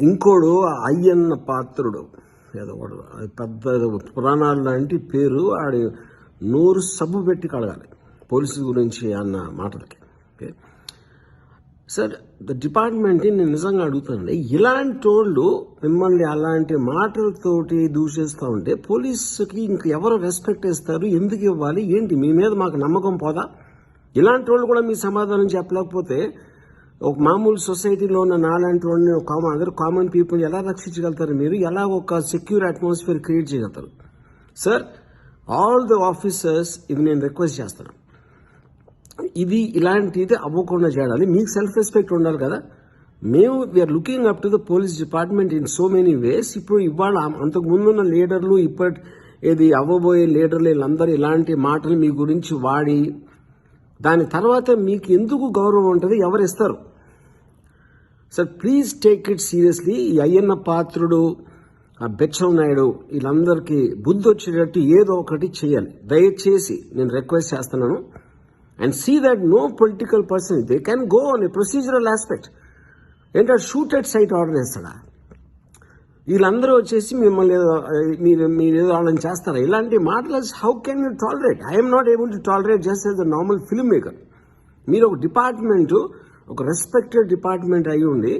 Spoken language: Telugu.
ఇంకోడు అయ్యన్న పాత్రుడు. ఏదో అది పెద్ద పురాణాలు లాంటి పేరు ఆడి నోరు సబ్బు పెట్టి కడగాలి. పోలీసు గురించి అన్న మాటలకి. ఓకే? సార్ ద డిపార్ట్మెంట్ నేను నిజంగా అడుగుతానండి. ఇలాంటి వాళ్ళు మిమ్మల్ని అలాంటి మాటలతోటి దూషిస్తూ ఉంటే పోలీసుకి ఇంక ఎవరు రెస్పెక్ట్ ఇస్తారు ఎందుకు ఇవ్వాలి? ఏంటి? మీ మీద మాకు నమ్మకం పోదా? ఇలాంటి వాళ్ళు కూడా మీ సమాధానం చెప్పలేకపోతే ఒక మామూలు సొసైటీలో ఉన్న నాలాంటి వాడిని ఒక కామన్ అందరు కామన్ పీపుల్ ఎలా రక్షించగలుగుతారు మీరు? ఎలా ఒక సెక్యూర్ అట్మాస్ఫియర్ క్రియేట్ చేయగలుగుతారు? సార్ ఆల్ ద ఆఫీసర్స్ ఇది నేను రిక్వెస్ట్ చేస్తాను. ఇది ఇలాంటిది అవ్వకుండా చేయాలి. మీకు సెల్ఫ్ రెస్పెక్ట్ ఉండాలి కదా? మేము we're looking up to the police department in so many ways ఇప్పుడు ఇవాళ అంతకుముందున్న లీడర్లు ఇప్పటి ఇది అవ్వబోయే లీడర్లు వీళ్ళందరూ ఇలాంటి మాటలు మీ గురించి వాడి దాని తర్వాత మీకు ఎందుకు గౌరవం ఉంటుంది? ఎవరు ఇస్తారు? Sir please take it seriously ఈ అయ్యన్న పాత్రుడు ఆ బెచ్చం నాయుడు వీళ్ళందరికీ బుద్ధి వచ్చేటట్టు ఏదో ఒకటి చేయాలి. దయచేసి నేను రిక్వెస్ట్ చేస్తున్నాను. And see that no political person they can go on a procedural aspect ఏంటంటే షూట్ ఎట్ సైట్ ఆర్డర్ చేస్తాడా వీళ్ళందరూ వచ్చేసి మిమ్మల్ని ఏదో, మీరు మీరు ఏదో వాళ్ళని చేస్తారా? ఇలాంటి మాటలు how can you tolerate I'm not able to tolerate just as the normal film maker మీరు ఒక డిపార్ట్మెంటు ఒక రెస్పెక్టెడ్ డిపార్ట్మెంట్ అయి ఉండి